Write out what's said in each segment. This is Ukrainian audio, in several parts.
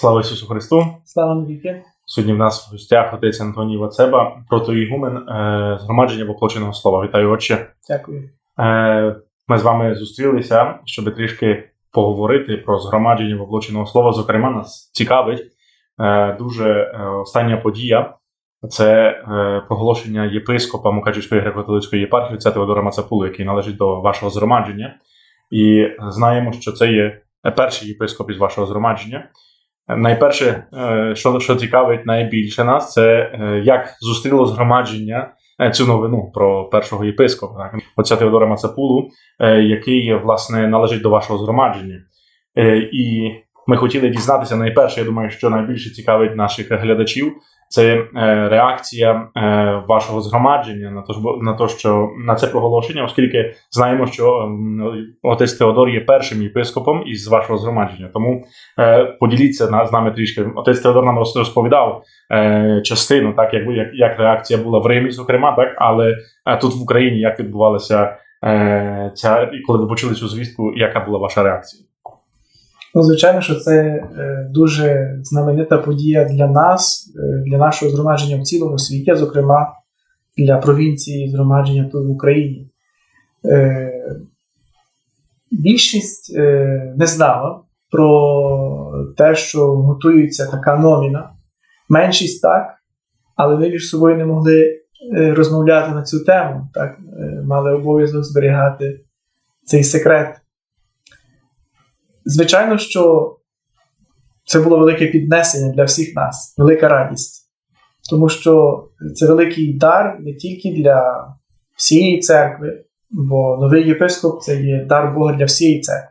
Слава Ісусу Христу! Слава навіки. Сьогодні в нас в гостях отець Антоній Вацеба, протоігумен е, згромадження воплоченого слова. Вітаю, отче. Дякую. Е, ми з вами зустрілися, щоб трішки поговорити про згромадження воплоченого слова. Зокрема, нас цікавить е, дуже остання подія. Це е, проголошення єпископа Мукачівської греко-католицької єпархії отця Теодора Мацапулу, який належить до вашого згромадження. І знаємо, що це є перший єпископ із вашого згромадження. Найперше, е, що, що цікавить найбільше нас, це е, як зустріло згромадження е, цю новину про першого єпископа, так? Теодора Мацапулу, е, який власне належить до вашого згромадження. Е, І ми хотіли дізнатися найперше, я думаю, що найбільше цікавить наших глядачів, це е, реакція е, вашого згромадження на то, на то, що на це проголошення, оскільки знаємо, що отець Теодор є першим єпископом із вашого згромадження. Тому Е, поділіться з нами трішки. Отець Теодор нам розповідав частину, так як, як, як реакція була в Римі, зокрема, так, але тут в Україні як відбувалася ця, і коли ви почули цю звістку, яка була ваша реакція? Ну, звичайно, що це дуже знаменита подія для нас, для нашого згромадження в цілому світі, зокрема для провінції згромадження в Україні. Е, Більшість е, не знала про те, що готується така номіна. Меншість так, але ми між собою не могли е, розмовляти на цю тему. Так? Мали обов'язок зберігати цей секрет. Звичайно, що це було велике піднесення для всіх нас, велика радість. Тому що це великий дар не тільки для всієї церкви, бо новий єпископ це є дар Бога для всієї церкви.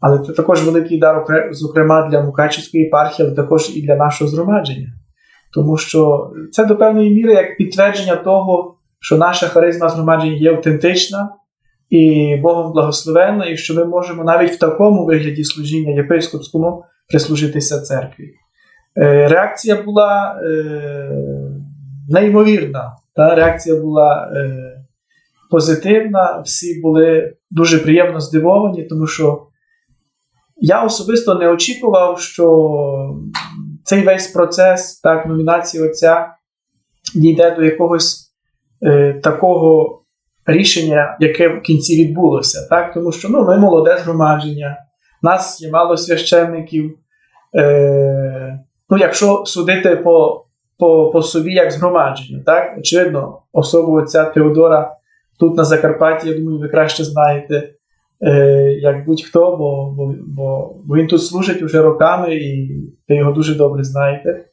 Але це також великий дар, зокрема, для Мукачівської єпархії, але також і для нашого згромадження. Тому що це до певної міри як підтвердження того, що наша харизма згромадження є автентична, і Богом благословенна, і що ми можемо навіть в такому вигляді служіння єпископському прислужитися церкві. Е, Реакція була е, неймовірна. Та реакція була е, позитивна, всі були дуже приємно здивовані, тому що я особисто не очікував, що цей весь процес так, номінації отця дійде до якогось такого рішення, яке в кінці відбулося. Так? Тому що ну, ми молоде згромадження, нас є мало священників. Е, ну, якщо судити по, по, по собі як згромадженню, так? очевидно, особу отця Теодора тут на Закарпатті, я думаю, ви краще знаєте, е, як будь-хто, бо, бо, бо, бо він тут служить уже роками і ви його дуже добре знаєте.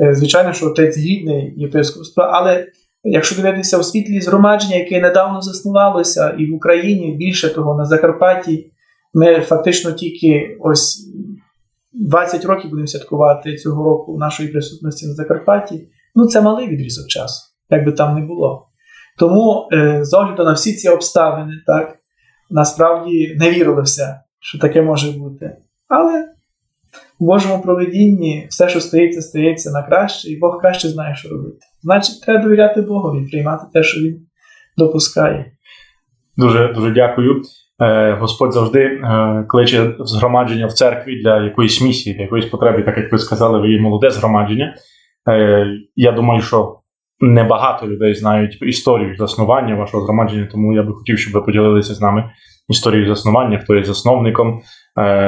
Е, звичайно, що отець гідний єпископства, але Якщо дивитися у світлі згромадження, яке недавно заснувалося і в Україні, більше того, на Закарпатті, ми фактично тільки ось 20 років будемо святкувати цього року нашої присутності на Закарпатті. Ну, це малий відрізок часу, як би там не було. Тому, е, з огляду на всі ці обставини, так, насправді не вірилося, що таке може бути. Але в Божому проведінні все, що стається, стається на краще, і Бог краще знає, що робити. Значить, треба довіряти Богові, приймати те, що він допускає. Дуже дуже дякую. Е, Господь завжди е, кличе згромадження в церкві для якоїсь місії, для якоїсь потреби, так як ви сказали, ви є молоде згромадження. Е, Я думаю, що небагато людей знають історію заснування вашого згромадження, тому я би хотів, щоб ви поділилися з нами історією заснування, хто є засновником,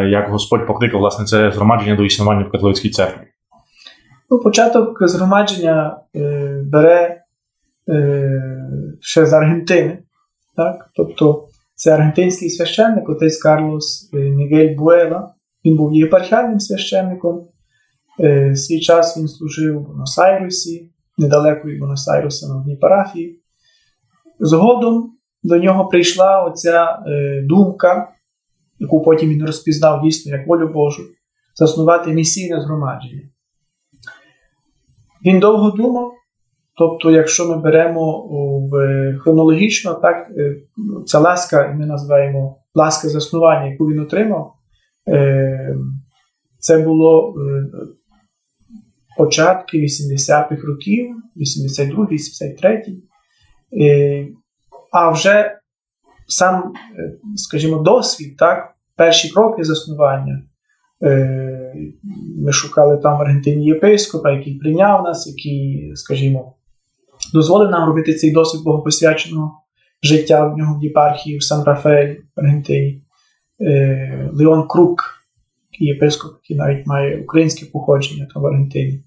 як Господь покликав власне це згромадження до існування в католицькій церкві. Ну, початок згромадження бере ще з Аргентини. Так? Тобто це аргентинський священник, отець Карлос е, Мігель Буела. Він був єпархіальним священником. Е, свій час він служив в Бонос-Айресі, недалеко від Бонос-Айреса на одній парафії. Згодом до нього прийшла оця е, думка, яку потім він розпізнав дійсно як волю Божу, заснувати місійне згромадження. Він довго думав. Тобто, якщо ми беремо в хронологічно, так, е, ця ласка, ми називаємо ласка заснування, яку він отримав, е, це було е, початки 80-х років, 82-83. А вже сам, е, скажімо, досвід, так, перші кроки заснування. Е, Ми шукали там в Аргентині єпископа, який прийняв нас, який, скажімо, дозволив нам робити цей досвід богопосвяченого життя в нього в єпархії в Сан Рафаель в Аргентині. Е, Леон Крук, єпископ, який навіть має українське походження там в Аргентині.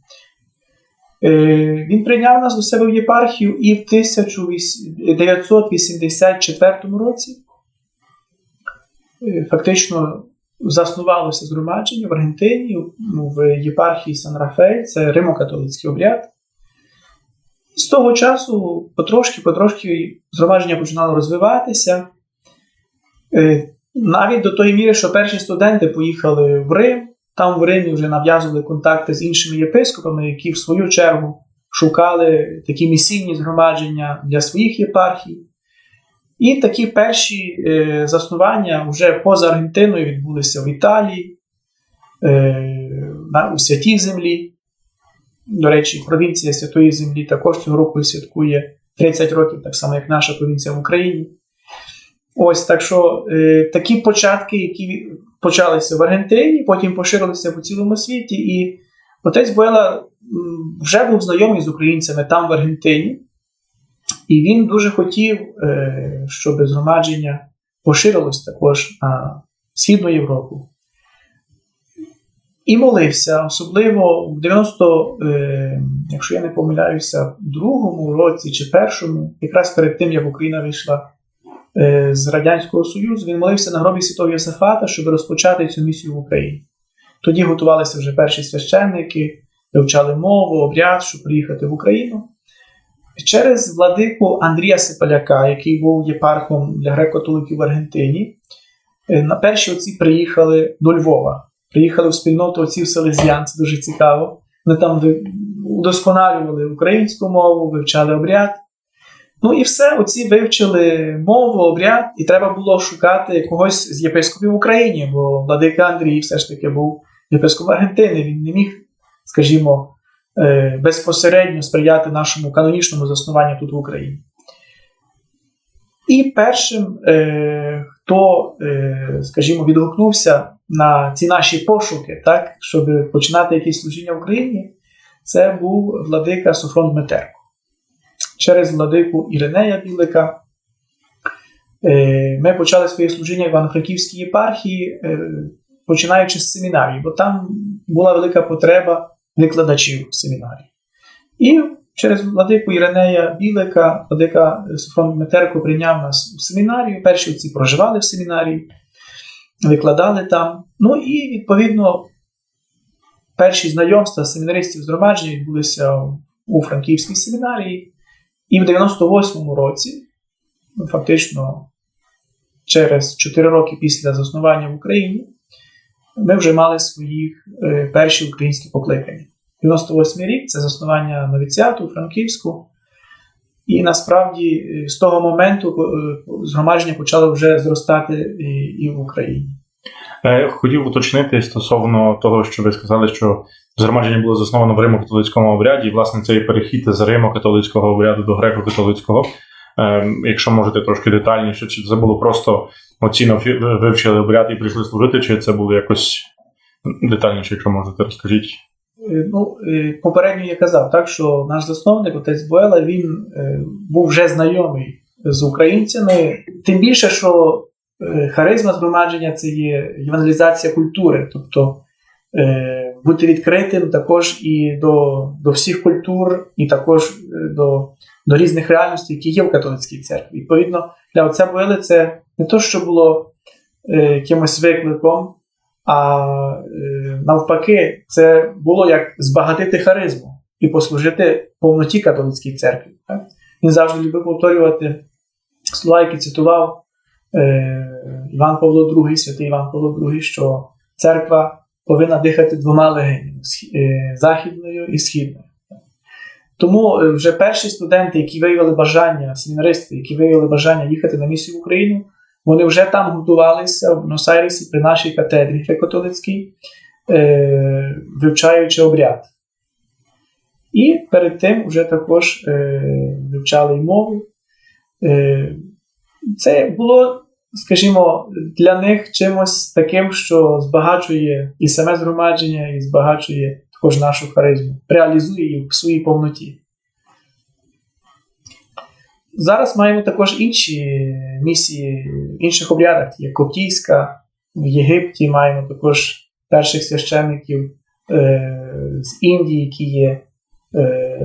Е, Він прийняв нас до себе в єпархію і в 1984 році е, фактично заснувалося згромадження в Аргентині ну, в єпархії Сан Рафаель, це римо-католицький обряд. З того часу потрошки-потрошки згромадження починало розвиватися. Е, Навіть до тої міри, що перші студенти поїхали в Рим, там в Римі вже нав'язували контакти з іншими єпископами, які в свою чергу шукали такі місійні згромадження для своїх єпархій. І такі перші е, заснування вже поза Аргентиною відбулися в Італії, е, у Святій Землі. До речі, провінція Святої Землі також цього року святкує 30 років, так само, як наша провінція в Україні. Ось так що е, такі початки, які почалися в Аргентині, потім поширилися по цілому світі. І отець Буела вже був знайомий з українцями там в Аргентині, і він дуже хотів, е, щоб згромадження поширилось також на Східну Європу. І молився, особливо в 90, е, якщо я не помиляюся, другому році чи першому, якраз перед тим, як Україна вийшла е, з Радянського Союзу, він молився на гробі Святого Йосифата, щоб розпочати цю місію в Україні. Тоді готувалися вже перші священники, вивчали мову, обряд, щоб приїхати в Україну. Через владику Андрія Сипаляка, який був єпархом для греко-католиків в Аргентині, е, на перші отці приїхали до Львова. Приїхали в спільноту отців Селезіян, це дуже цікаво. Вони там удосконалювали українську мову, вивчали обряд. Ну і все, оці вивчили мову, обряд, і треба було шукати когось з єпископів в Україні, бо владика Андрій все ж таки був єпископ Аргентини. Він не міг, скажімо, е, безпосередньо сприяти нашому канонічному заснуванню тут в Україні. І першим, е, хто, е, скажімо, відгукнувся на ці наші пошуки, так, щоб починати якісь служіння в Україні, це був владика Софрон Дмитерко. Через владику Іринея Білика е, ми почали своє служіння в Івано-Франківській єпархії, е, починаючи з семінарії, бо там була велика потреба викладачів семінарії. І через владику Іринея Білика, владика Софрон Дмитерко прийняв нас у семінарію. Перші отці проживали в семінарії, викладали там. Ну і відповідно перші знайомства семінаристів з громадження відбулися у Франківській семінарії. І в 98-му році, фактично через 4 роки після заснування в Україні, ми вже мали свої е, перші українські покликання. 98-й рік це заснування новіціату у Франківську. І насправді е, з того моменту е, згромадження почало вже зростати і, в Україні. Е, Хотів уточнити стосовно того, що ви сказали, що згромадження було засновано в Римо-католицькому обряді, і власне цей перехід з Римо-католицького обряду до греко-католицького. Е, Якщо можете трошки детальніше, чи це було просто оцінно вивчили обряд і прийшли служити, чи це було якось детальніше, якщо можете, розкажіть. Е, Ну, е, попередньо я казав, так, що наш засновник, отець Буела, він е, був вже знайомий з українцями. Тим більше, що харизма згромадження це є евангелізація культури, тобто бути відкритим також і до, до всіх культур, і також до, до різних реальностей, які є в католицькій церкві. Відповідно, для отця Буели це не то, що було якимось викликом, а е, навпаки, це було як збагатити харизму і послужити повноті католицькій церкві. Так? Він завжди любив повторювати слова, які цитував е, Іван Павло II, святий Іван Павло II, що церква повинна дихати двома легенями е, західною і східною. Тому е, вже перші студенти, які виявили бажання, семінаристи, які виявили бажання їхати на місію в Україну, вони вже там готувалися в Нос-Айресі при нашій катедрі католицькій, е, вивчаючи обряд. І перед тим вже також е, вивчали й мову. Е, Це було, скажімо, для них чимось таким, що збагачує і саме згромадження, і збагачує також нашу харизму, реалізує її в своїй повноті. Зараз маємо також інші місії в інших обрядах. Є Коптійська, в Єгипті маємо також перших священників е, з Індії, які є е,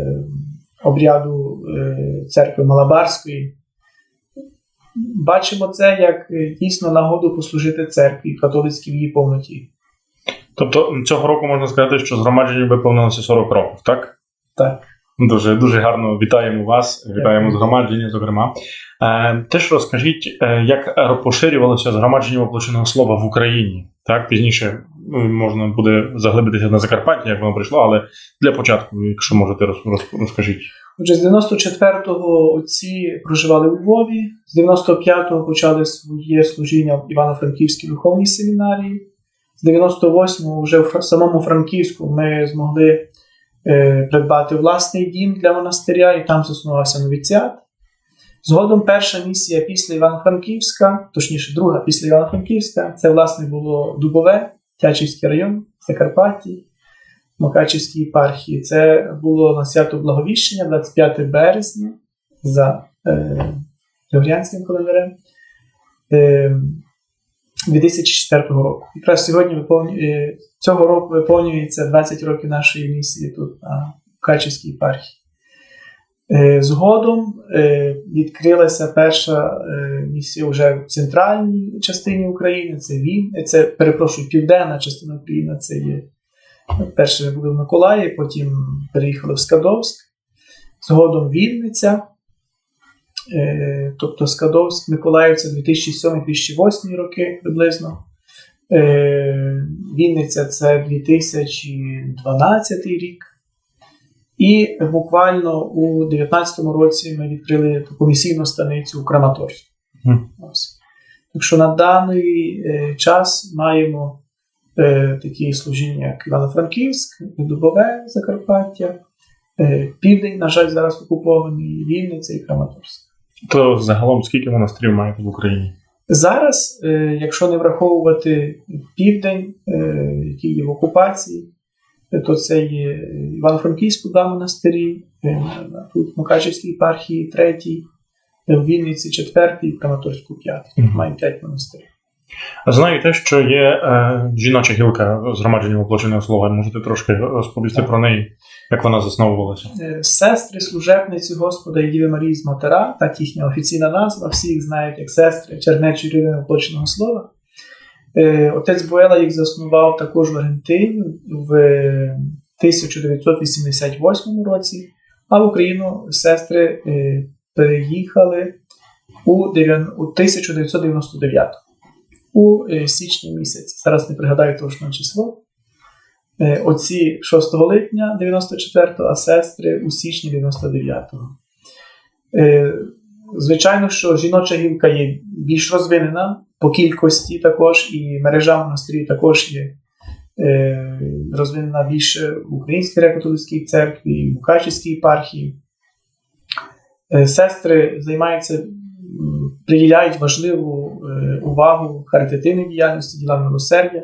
обряду е, церкви Малабарської. Бачимо це як е, дійсно нагоду послужити церкві католицькій в її повноті. Тобто цього року можна сказати, що згромадженню виповнилося 40 років, так? Так. Дуже дуже гарно вітаємо вас, вітаємо згромадження, зокрема. Е, теж розкажіть, е, як поширювалося згромадження воплоченого слова в Україні. Так, пізніше ну, можна буде заглибитися на Закарпаття, як воно прийшло, але для початку, якщо можете, роз, роз- розкажіть. Отже, з 94-го отці проживали у Львові, з 95-го почали своє служіння в Івано-Франківській духовній семінарії. З 98-го вже в самому Франківську ми змогли е, придбати власний дім для монастиря, і там заснувався новіціат. Згодом перша місія після Івано-Франківська, точніше, друга після Івано-Франківська, це власне було Дубове, Тячівський район, Закарпатті, Мукачівській єпархії. Це було на свято Благовіщення, 25 березня за е, Григоріанським календарем е, 2004 року. Якраз сьогодні виповню, е, цього року виповнюється 20 років нашої місії тут на Мукачівській єпархії. Е, Згодом е, відкрилася перша місія вже в центральній частині України. Це він, це перепрошую, південна частина України. Це є перше ми були в Миколаї, потім переїхали в Скадовськ. Згодом Вінниця. Е, тобто Скадовськ, Миколаївця 2007-2008 роки приблизно. Е, Вінниця це 2012 рік. І буквально у 2019 році ми відкрили таку місійну станицю у Краматорську. Ось. Так що на даний е, час маємо е, такі служіння, як Івано-Франківськ, Дубове, Закарпаття, е, Південь, на жаль, зараз окупований, Вінниця і Краматорськ. То загалом скільки монастирів маєте в Україні? Зараз, е, якщо не враховувати південь, е, який є в окупації, е, то це є Івано-Франківську два монастирі, тут в Мукачівській єпархії третій, в Вінниці четвертий, в Краматорську п'ятий. Маємо п'ять монастирів. Знаю те, що є е, жіноча гілка згромадження воплоченого слова. Можете трошки розповісти Так. про неї, як вона засновувалася? Е, Сестри служебниці Господа і Діви Марії з Матера, так їхня офіційна назва, всі їх знають як сестри Чернечої Ірини Оплоченого Слова. Е, Отець Буела їх заснував також в Аргентині в 1988 році, а в Україну сестри е, переїхали у дев'ян- у 1999 у е, січні місяці. Зараз не пригадаю точне число. Е, Отці 6 липня 94-го, а сестри у січні 99-го. Е, Звичайно, що жіноча гілка є більш розвинена по кількості також, і мережа монастирів також є розвинена більше в Українській греко-католицькій церкві, в Мукачівській єпархії. Сестри займаються, приділяють важливу е, увагу харитативній діяльності, ділам милосердя,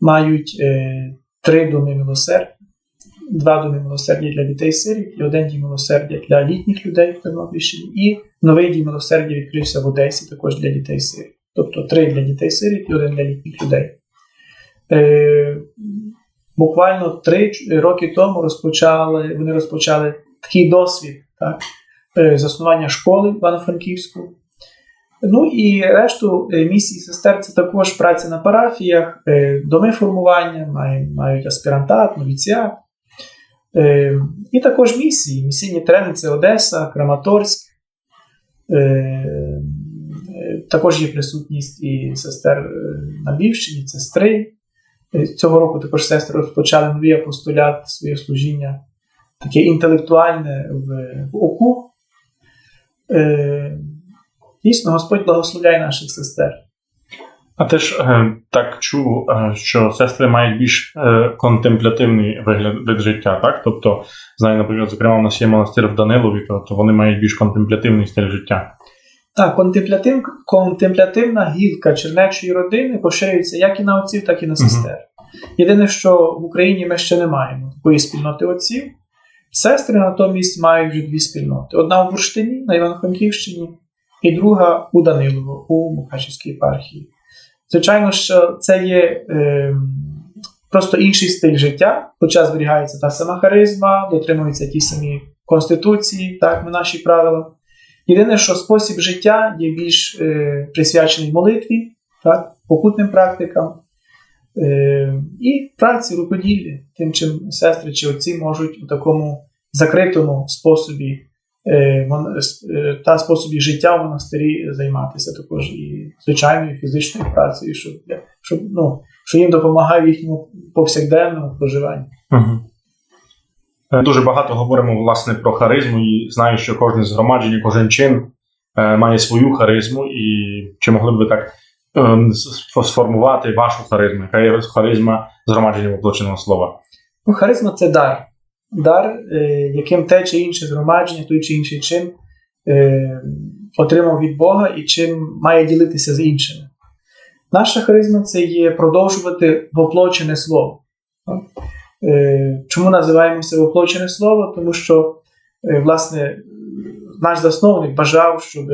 мають е, три доми милосердя, два доми милосердя для дітей сиріт і один дім милосердя для літніх людей в Тернопільщині, і новий дім милосердя відкрився в Одесі також для дітей сиріт. Тобто три для дітей сиріт і один для літніх людей. Е, буквально три роки тому розпочали, вони розпочали такий досвід так, заснування школи в Івано-Франківську. Ну і решту е, місій сестер це також праця на парафіях, е, доми формування, мають, аспірантат, новіціат. Е, І також місії. Місійні терени це Одеса, Краматорськ. Також є присутність і сестер на Львівщині. Е, Цього року також сестри розпочали новий апостолят своє служіння, таке інтелектуальне в, в ОКУ. Дійсно, Господь благословляє наших сестер. А теж е, так чув, е, що сестри мають більш е, контемплятивний вигляд вид життя, так? Тобто, знаю, наприклад, зокрема, у нас є монастир в Данилові, то, то вони мають більш контемплятивний стиль життя. Так, контемплятив, контемплятивна гілка чернечої родини поширюється як і на отців, так і на сестер. Єдине, що в Україні ми ще не маємо такої спільноти отців. Сестри натомість мають вже дві спільноти: одна в Бурштині на Івано-Франківщині, і друга у Данилово у Мукачівській єпархії. Звичайно, що це є е, просто інший стиль життя, хоча зберігається та сама харизма, дотримуються ті самі конституції, так, наші правила. Єдине, що спосіб життя є більш е, присвячений молитві, так, покутним практикам е, і праці рукоділлі, тим, чим сестри чи отці можуть у такому закритому способі та способі життя в монастирі займатися також і звичайною фізичною працею, щоб, щоб, ну, що їм допомагає в їхньому повсякденному проживанні. Угу. Дуже багато говоримо власне про харизму, і знаю, що кожне згромадження, кожен чин е, має свою харизму. І чи могли б ви так е, сформувати вашу харизму? Яка є харизма згромадження воплоченого слова? Ну, харизма це дар. Дар, е, яким те чи інше згромадження, той чи інший чин е, отримав від Бога і чим має ділитися з іншими. Наша харизма це є продовжувати воплочене слово. Е, чому називаємося воплочене слово? Тому що, власне, наш засновник бажав, щоб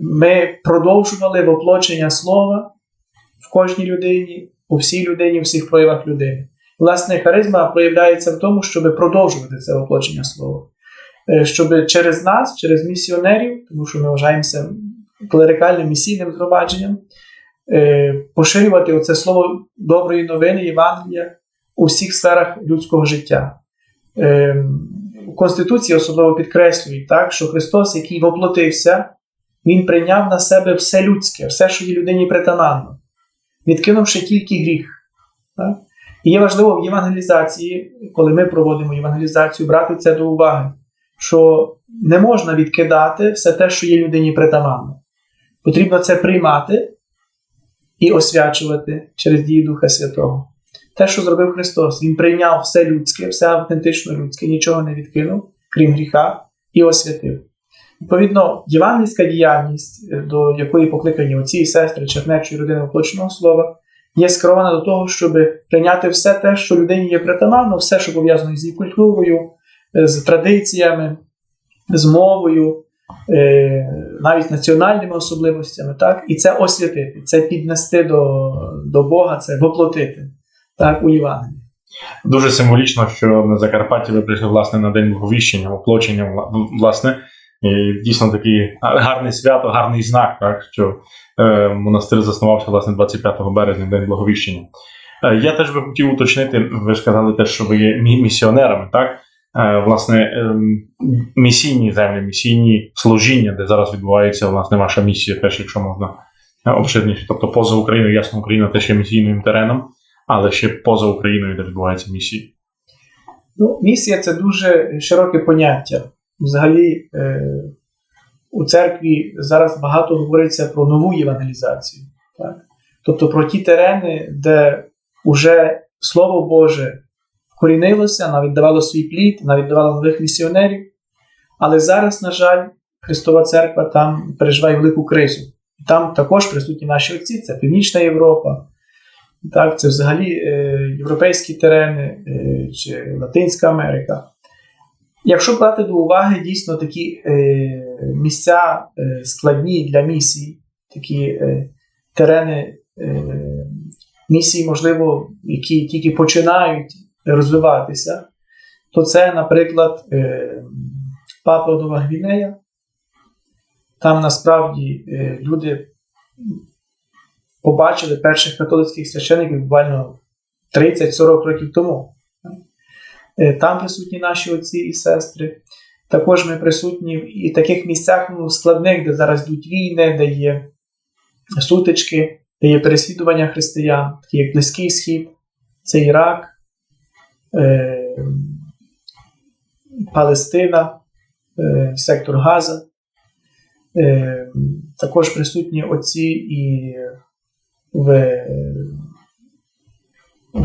ми продовжували воплочення слова в кожній людині, у всій людині, у всіх проявах людини. Власне, харизма проявляється в тому, щоб продовжувати це воплочення слова. Е, Щоб через нас, через місіонерів, тому що ми вважаємося клерикальним місійним згромадженням, е, поширювати оце слово доброї новини, Євангелія у всіх сферах людського життя. Е, У Конституції особливо підкреслюють, так, що Христос, який воплотився, Він прийняв на себе все людське, все, що є людині притаманно, відкинувши тільки гріх. Так? І є важливо в євангелізації, коли ми проводимо євангелізацію, брати це до уваги, що не можна відкидати все те, що є людині притаманно. Потрібно це приймати і освячувати через дію Духа Святого. Те, що зробив Христос, Він прийняв все людське, все автентично людське, нічого не відкинув, крім гріха, і освятив. Відповідно, євангельська діяльність, е, до якої покликані отці сестри чернечої родини воплоченого слова, є скерована до того, щоб прийняти все те, що людині є притаманно, все, що пов'язано з її культурою, е, з традиціями, з мовою, е, навіть національними особливостями, так? і це освятити, це піднести до, до Бога, це воплотити так, у Євангелії. Дуже символічно, що на Закарпатті ви прийшли власне на день благовіщення, воплочення, вла- власне. І дійсно такий гарний свято, гарний знак, так, що е, монастир заснувався власне 25 березня, день благовіщення. Е, я теж би хотів уточнити, ви ж сказали теж, що ви є місіонерами, так? Е, власне, ем, місійні землі, місійні служіння, де зараз відбувається власне ваша місія, теж, якщо можна е, обширніше. Тобто поза Україною, ясно, Україна теж є місійним тереном, але ще поза Україною, де відбуваються місії. Ну, місія це дуже широке поняття. Взагалі, е, у церкві зараз багато говориться про нову євангелізацію. Так? Тобто про ті терени, де вже Слово Боже вкорінилося, навіть давало свій плід, навіть давало нових місіонерів. Але зараз, на жаль, Христова Церква там переживає велику кризу. Там також присутні наші отці, це Північна Європа, так, це взагалі е, європейські терени е, чи Латинська Америка. Якщо брати до уваги дійсно такі е, місця е, складні для місій, такі е, терени е, місій, можливо, які тільки починають розвиватися, то це, наприклад, е, Папа Нова Гвінея. Там насправді е, люди побачили перших католицьких священиків буквально 30-40 років тому. Е, Там присутні наші отці і сестри. Також ми присутні і таких місцях ну, складних, де зараз йдуть війни, де є сутички, де є переслідування християн, такі як Близький Схід, це Ірак, е, Палестина, е, сектор Газа. Е, також присутні отці і в,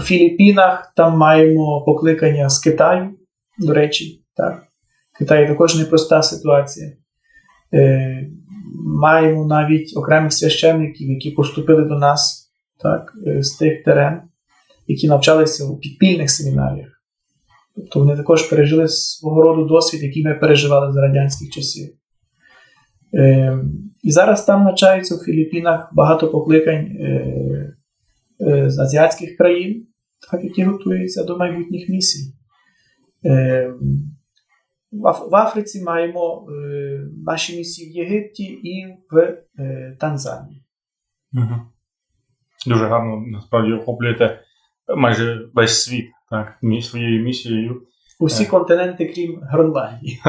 Філіппінах. Там маємо покликання з Китаю, до речі. Так. В Китаї також непроста ситуація. Е, маємо навіть окремих священників, які поступили до нас так, е, з тих терен, які навчалися у підпільних семінаріях. Тобто вони також пережили свого роду досвід, який ми переживали за радянських часів. Е, і зараз там навчаються у Філіппінах багато покликань е, е, з азіатських країн, так, які готуються до майбутніх місій. Е, в, Африці маємо е, наші місії в Єгипті і в е, Танзанії. Угу. Дуже гарно насправді охоплюєте майже весь світ так, своєю місією. Усі Е. континенти, крім Гронландії.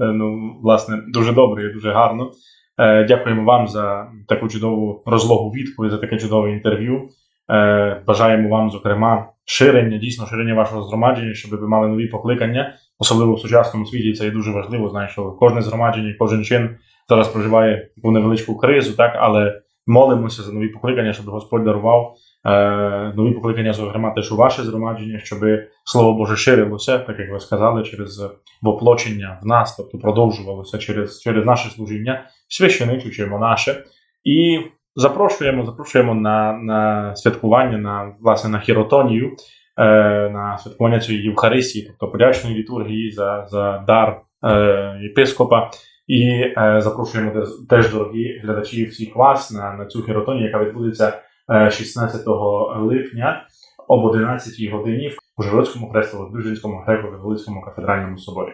Е, Ну, власне, дуже добре і дуже гарно. Дякуємо вам за таку чудову розлогу відповідь, за таке чудове інтерв'ю. Е, Бажаємо вам, зокрема, ширення, дійсно ширення вашого згромадження, щоб ви мали нові покликання, особливо в сучасному світі. Це є дуже важливо. Знаю, що кожне згромадження, кожен чин зараз проживає таку невеличку кризу, так але молимося за нові покликання, щоб Господь дарував е, нові покликання, зокрема, теж у ваше згромадження, щоб Слово Боже ширилося, так як ви сказали, через воплочення в нас, тобто продовжувалося через, через наше служіння, священичуємо наше. І запрошуємо, запрошуємо на, на святкування, на, власне, на хіротонію, е, на святкування цієї Євхаристії, тобто подячної літургії за, за дар е, єпископа. І е, запрошуємо теж, дорогі глядачі, всіх вас на, на цю хіротонію, яка відбудеться е, 16 липня об 11 годині у Жирицькому хрестово-Дужинському греко-католицькому кафедральному соборі.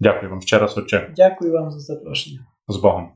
Дякую вам ще раз, отче, Дякую вам за запрошення. з Богом.